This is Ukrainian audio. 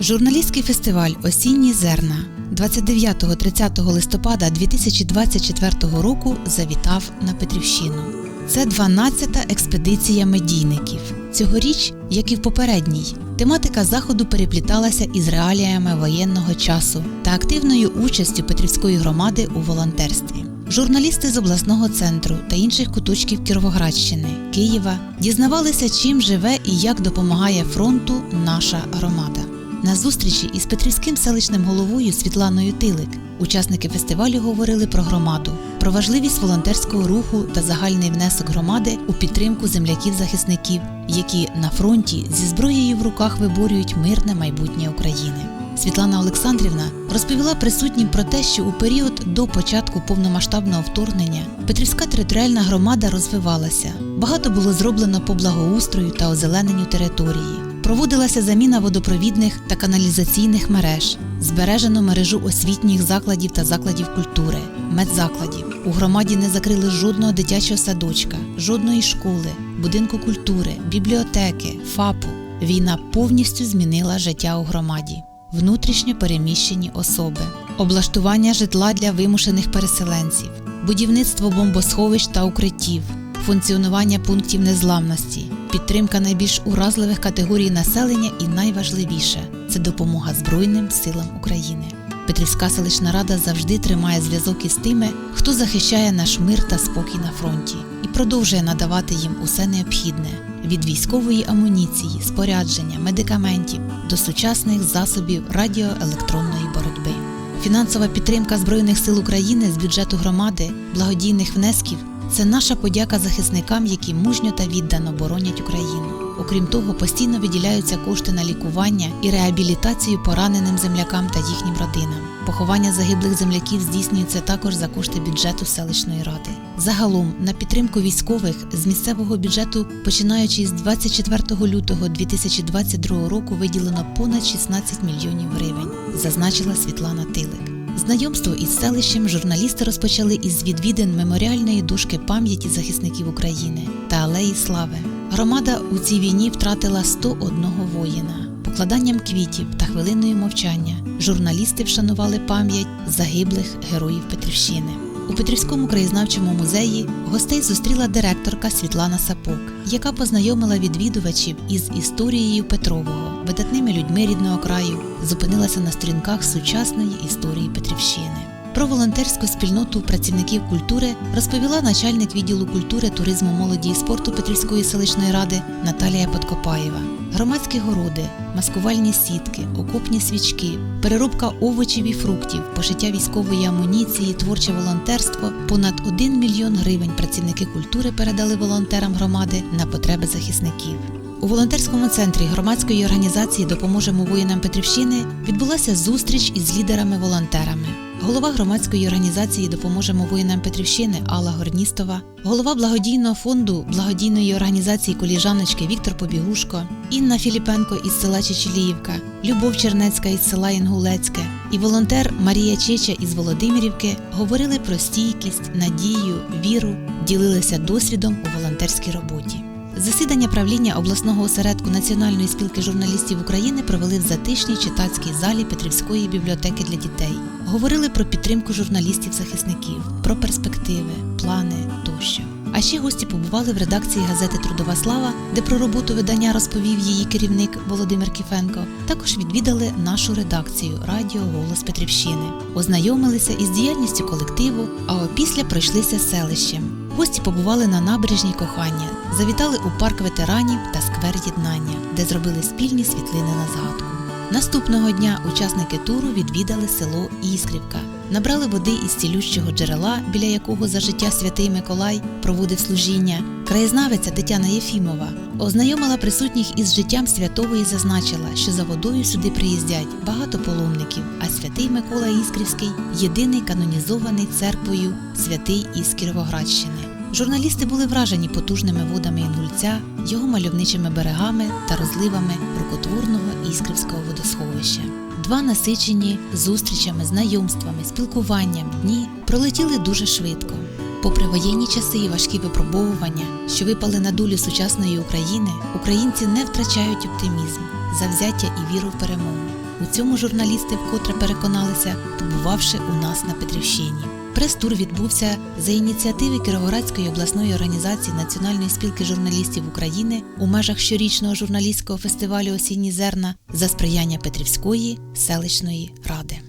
Журналістський фестиваль Осінні зерна 29-30 листопада 2024 року завітав на Петрівщину. Це 12-та експедиція медійників. Цьогоріч, як і в попередній, тематика заходу перепліталася із реаліями воєнного часу та активною участю Петрівської громади у волонтерстві. Журналісти з обласного центру та інших куточків Кіровоградщини, Києва дізнавалися, чим живе і як допомагає фронту наша громада. На зустрічі із Петрівським селищним головою Світланою Тилик учасники фестивалю говорили про громаду, про важливість волонтерського руху та загальний внесок громади у підтримку земляків-захисників, які на фронті зі зброєю в руках виборюють мирне майбутнє України. Світлана Олександрівна розповіла присутнім про те, що у період до початку повномасштабного вторгнення Петрівська територіальна громада розвивалася. Багато було зроблено по благоустрою та озелененню території. Проводилася заміна водопровідних та каналізаційних мереж, збережено мережу освітніх закладів та закладів культури, медзакладів. У громаді не закрили жодного дитячого садочка, жодної школи, будинку культури, бібліотеки, ФАПу. Війна повністю змінила життя у громаді. Внутрішньо переміщені особи, облаштування житла для вимушених переселенців, будівництво бомбосховищ та укриттів, функціонування пунктів незламності, підтримка найбільш уразливих категорій населення і найважливіше це допомога Збройним силам України. Петрівська селищна рада завжди тримає зв'язок із тими, хто захищає наш мир та спокій на фронті, і продовжує надавати їм усе необхідне від військової амуніції, спорядження, медикаментів до сучасних засобів радіоелектронної боротьби. Фінансова підтримка Збройних сил України з бюджету громади, благодійних внесків це наша подяка захисникам, які мужньо та віддано боронять Україну. Окрім того, постійно виділяються кошти на лікування і реабілітацію пораненим землякам та їхнім родинам. Поховання загиблих земляків здійснюється також за кошти бюджету селищної ради. Загалом на підтримку військових з місцевого бюджету, починаючи з 24 лютого 2022 року, виділено понад 16 мільйонів гривень, зазначила Світлана Тилик. Знайомство із селищем журналісти розпочали із відвідин меморіальної дужки пам'яті захисників України та Алеї Слави. Громада у цій війні втратила 101 воїна. Покладанням квітів та хвилиною мовчання журналісти вшанували пам'ять загиблих героїв Петрівщини. У Петрівському краєзнавчому музеї гостей зустріла директорка Світлана Сапок, яка познайомила відвідувачів із історією Петрового, видатними людьми рідного краю, зупинилася на сторінках сучасної історії Петрівщини. Про волонтерську спільноту працівників культури розповіла начальник відділу культури, туризму, молоді і спорту Петрівської селищної ради Наталія Подкопаєва. Громадські городи, маскувальні сітки, окопні свічки, переробка овочів і фруктів, пошиття військової амуніції, творче волонтерство. Понад 1 мільйон гривень працівники культури передали волонтерам громади на потреби захисників. У волонтерському центрі громадської організації Допоможемо воїнам Петрівщини відбулася зустріч із лідерами-волонтерами. Голова громадської організації Допоможемо воїнам Петрівщини Алла Горністова, голова благодійного фонду благодійної організації Коліжаночки Віктор Побігушко, Інна Філіпенко із села Чечеліївка, Любов Чернецька із села Інгулецьке і волонтер Марія Чеча із Володимирівки говорили про стійкість, надію, віру, ділилися досвідом у волонтерській роботі. Засідання правління обласного осередку Національної спілки журналістів України провели в затишній читацькій залі Петрівської бібліотеки для дітей. Говорили про підтримку журналістів-захисників, про перспективи, плани тощо. А ще гості побували в редакції газети Трудова слава, де про роботу видання розповів її керівник Володимир Кіфенко. Також відвідали нашу редакцію Радіо Голос Петрівщини, ознайомилися із діяльністю колективу, а опісля пройшлися селищем. Гості побували на набережній кохання, завітали у парк ветеранів та сквер єднання, де зробили спільні світлини на згадку. Наступного дня учасники туру відвідали село Іскрівка, набрали води із цілющого джерела, біля якого за життя святий Миколай проводив служіння. Краєзнавиця Тетяна Єфімова ознайомила присутніх із життям святого і зазначила, що за водою сюди приїздять багато паломників, а святий Микола Іскрівський єдиний канонізований церквою святий із Кіровоградщини. Журналісти були вражені потужними водами Інгульця, його мальовничими берегами та розливами рукотворного іскрівського водосховища. Два насичені зустрічами, знайомствами, спілкуванням дні пролетіли дуже швидко. Попри воєнні часи і важкі випробовування, що випали на долю сучасної України, українці не втрачають оптимізм, завзяття і віру в перемогу. У цьому журналісти вкотре переконалися, побувавши у нас на Петрівщині. Прес-тур відбувся за ініціативи Кіровоградської обласної організації Національної спілки журналістів України у межах щорічного журналістського фестивалю Осінні зерна за сприяння Петрівської селищної ради.